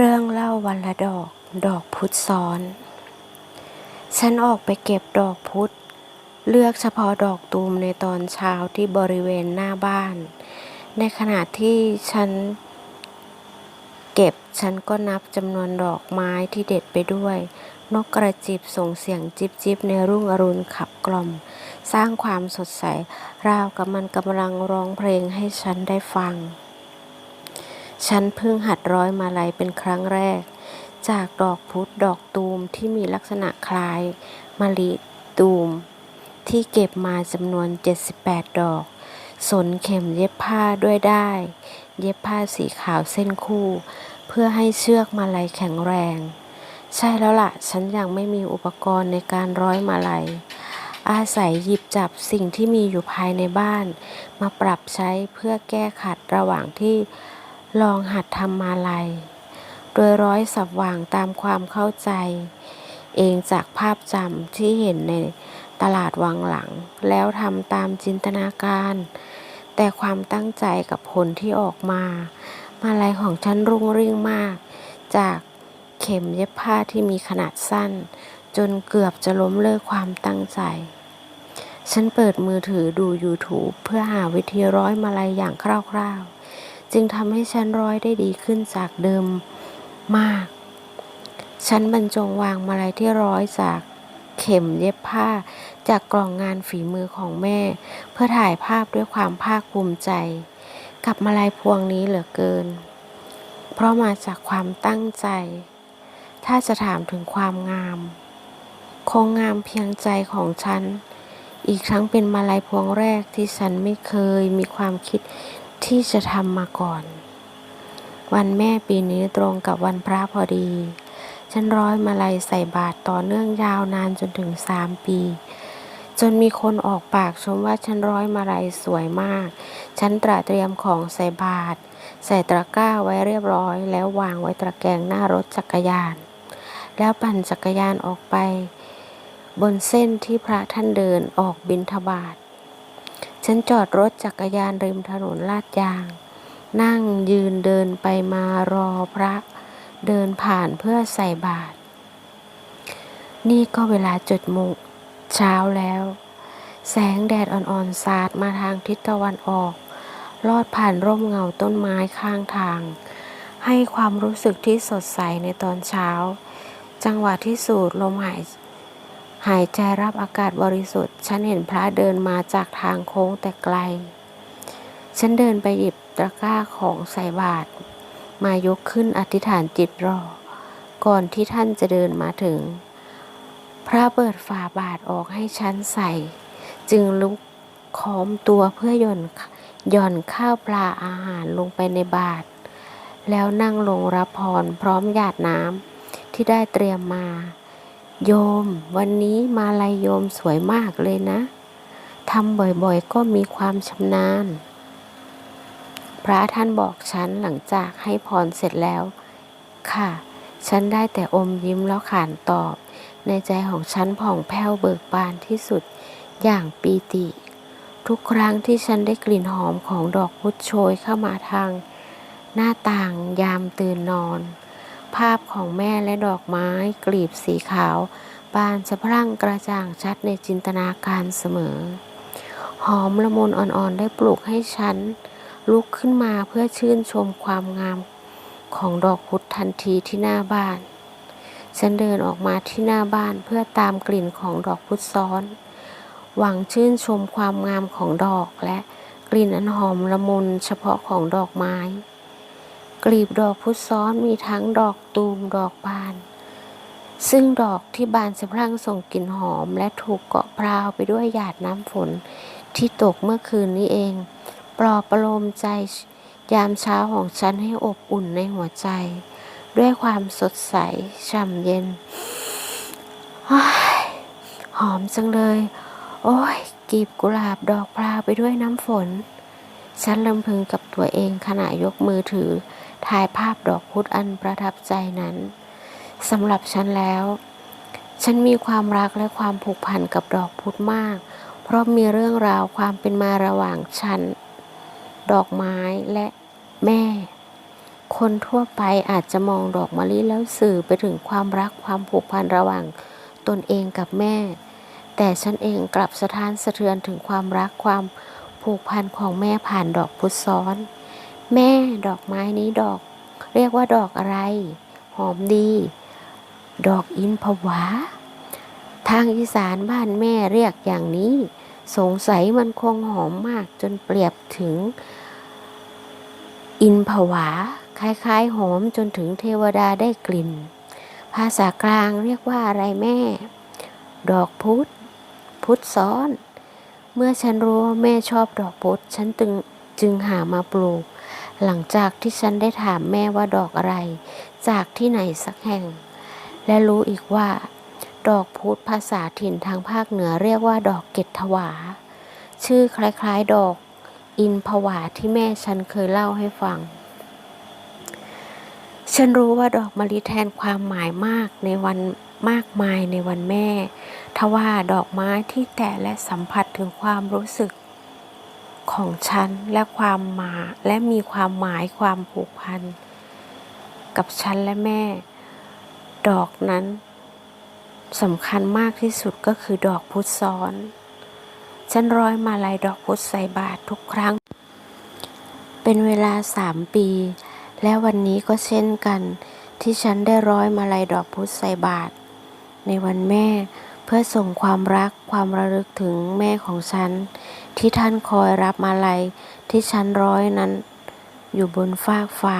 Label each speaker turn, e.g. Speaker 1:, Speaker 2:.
Speaker 1: เรื่องเล่าวันละดอก ดอกพุธซ้อน ฉันออกไปเก็บดอกพุธ เลือกเฉพาะดอกตูมในตอนเช้าที่บริเวณหน้าบ้าน ในขณะที่ฉันเก็บฉันก็นับจำนวนดอกไม้ที่เด็ดไปด้วย นกกระจิบส่งเสียงจิบจิบในรุ่งอรุณขับกล่อม สร้างความสดใส ราวกับมันกำลังร้องเพลงให้ฉันได้ฟัง ฉันเพิ่งหัดร้อยมาลัยเป็นครั้งแรก จากดอกพุธดอกตูมที่มีลักษณะคล้ายมะลิตูม ที่เก็บมาจำนวน 78 ดอก สนเข็มเย็บผ้าด้วยได้ เย็บผ้าสีขาวเส้นคู่ เพื่อให้เชือกมาลัยแข็งแรง ใช่แล้วล่ะ ฉันยังไม่มีอุปกรณ์ในการร้อยมาลัยอาศัยหยิบจับสิ่งที่มีอยู่ภายในบ้าน มาปรับใช้เพื่อแก้ขัดระหว่างที่ ลองหัดทำมาลัย โดยร้อยสับว่างตามความเข้าใจ เองจากภาพจำที่เห็นในตลาดวังหลัง แล้วทำตามจินตนาการ แต่ความตั้งใจกับผลที่ออกมา มาลัยของฉันรุ่งริ่งมาก จากเข็มเย็บผ้าที่มีขนาดสั้น จนเกือบจะล้มเลิกความตั้งใจ ฉันเปิดมือถือดู YouTube เพื่อหาวิธีร้อยมาลัยอย่างคร่าวๆ จึงทำให้ฉันร้อยได้ดีขึ้นจากเดิมมากฉันบรรจงวางมาลัยที่ร้อยจากเข็มเย็บผ้าจากกล่องงานฝีมือของแม่ เพื่อถ่ายภาพด้วยความภาคภูมิใจ กับมาลัยพวงนี้เหลือเกิน เพราะมาจากความตั้งใจ ถ้าจะถามถึงความงาม คงงามเพียงใจของฉัน อีกทั้งเป็นมาลัยพวงแรกที่ฉันไม่เคยมีความคิด ที่จะทำมาก่อน วันแม่ปีนี้ตรงกับวันพระพอดี ฉันร้อยมาลัยใส่บาตรต่อเนื่องยาวนานจนถึงสามปี จนมีคนออกปากชมว่าฉันร้อยมาลัยสวยมาก ฉันตระเตรียมของใส่บาตรใส่ตะกร้าไว้เรียบร้อย แล้ววางไว้ตะแกรงหน้ารถจักรยาน แล้วปั่นจักรยานออกไป บนเส้นที่พระท่านเดินออกบิณฑบาต ฉันจอดรถจักรยานริมถนนลาดยาง นั่งยืนเดินไปมารอพระเดินผ่านเพื่อใส่บาตร นี่ก็เวลาจุดโมงเช้าแล้ว แสงแดดอ่อนๆสาดมาทางทิศตะวันออก ลอดผ่านร่มเงาต้นไม้ข้างทาง ให้ความรู้สึกที่สดใสในตอนเช้า จังหวะที่สูดลมหาย หายใจรับอากาศบริสุทธิ์ ฉันเห็นพระเดินมาจากทางโค้งแต่ไกล ฉันเดินไปหยิบตะกร้าของใส่บาตรมายกขึ้นอธิษฐานจิตรอ ก่อนที่ท่านจะเดินมาถึง พระเปิดฝาบาทออกให้ฉันใส่ จึงลุกค้อมตัวเพื่อย่อนย่อนข้าวปลาอาหารลงไปในบาตรแล้วนั่งลงรับพรพร้อมหยาดน้ำที่ได้เตรียมมา โยม วันนี้มาลายโยมสวยมากเลยนะทำบ่อยๆ ก็มีความชำนาญ พระท่านบอกฉันหลังจากให้พรเสร็จแล้ว ค่ะ ฉันได้แต่อมยิ้มแล้วขานตอบ ในใจของฉันผ่องแผ้วเบิกบานที่สุดอย่างปีติ ทุกครั้งที่ฉันได้กลิ่นหอมของดอกพุธโชยเข้ามาทาง หน้าต่างยามตื่นนอน ภาพของแม่และดอกไม้กลีบสีขาวบานสะพรั่งกระจ่างชัดในจินตนาการเสมอ หอมละมุนอ่อนๆได้ปลุกให้ฉัน ลุกขึ้นมาเพื่อชื่นชมความงามของดอกพุธทันทีที่หน้าบ้าน ฉันเดินออกมาที่หน้าบ้านเพื่อตามกลิ่นของดอกพุธซ้อน หวังชื่นชมความงามของดอกและกลิ่นอันหอมละมุนเฉพาะของดอกไม้ กลีบดอกพุธซ้อนมีทั้งดอกตูมดอกบาน ซึ่งดอกที่บานสะพรั่งส่งกลิ่นหอม และถูกเกาะพราวไปด้วยหยาดน้ำฝนที่ตกเมื่อคืนนี้เอง ปลอบประโลมใจยามเช้าของฉันให้อบอุ่นในหัวใจ ด้วยความสดใสช่ำเย็นอหอมจังเลย โอ้ยกลีบกุหลาบดอกพราวไปด้วยน้ำฝน ฉันลำพึงกับตัวเองขณะยกมือถือ ถ่ายภาพดอกพุธอันประทับใจนั้นสำหรับฉันแล้ว ฉันมีความรักและความผูกพันกับดอกพุธมาก เพราะมีเรื่องราวความเป็นมาระหว่างฉัน ดอกไม้และแม่ คนทั่วไปอาจจะมองดอกมะลิแล้วสื่อไปถึงความรักความผูกพันระหว่างตนเองกับแม่ แต่ฉันเองกลับสะท้านสะเทือนถึงความรักความผูกพันของแม่ผ่านดอกพุธซ้อน แม่ดอกไม้นี้ดอก เรียกว่าดอกอะไร หอมดี ดอกอินผวา ทางอีสานบ้านแม่เรียกอย่างนี้ สงสัยมันคงหอมมากจนเปรียบถึง อินผวา คล้ายๆ หอมจนถึงเทวดาได้กลิ่น ภาษากลางเรียกว่าอะไรแม่ ดอกพุธพุธซ้อน เมื่อฉันรู้ว่าแม่ชอบดอกพุธฉันจึงจึงหามาปลูก หลังจากที่ฉันได้ถามแม่ว่าดอกอะไร จากที่ไหนสักแห่ง และรู้อีกว่า ดอกพุธภาษาถิ่นทางภาคเหนือเรียกว่าดอกเกตถวา ชื่อคล้ายๆดอกอินผวาที่แม่ฉันเคยเล่าให้ฟัง ฉันรู้ว่าดอกมะลิแทนความหมายมากในวันมากมายในวันแม่ ทว่าดอกไม้ที่แตะและสัมผัสถึงความรู้สึก ของฉันและความหมายและมีความหมายความผูกพัน กับฉันและแม่ ดอกนั้นสำคัญมากที่สุดก็คือดอกพุธซ้อน ฉันร้อยมาลัยดอกพุธใส่บาตทุกครั้ง เป็นเวลาสามปี และวันนี้ก็เช่นกันที่ฉันได้ร้อยมาลัยดอกพุธใส่บาตในวันแม่ เพื่อส่งความรักความระลึกถึงแม่ของฉัน ที่ท่านคอยรับมาลัยที่ฉันร้อยนั้น อยู่บนฟากฟ้า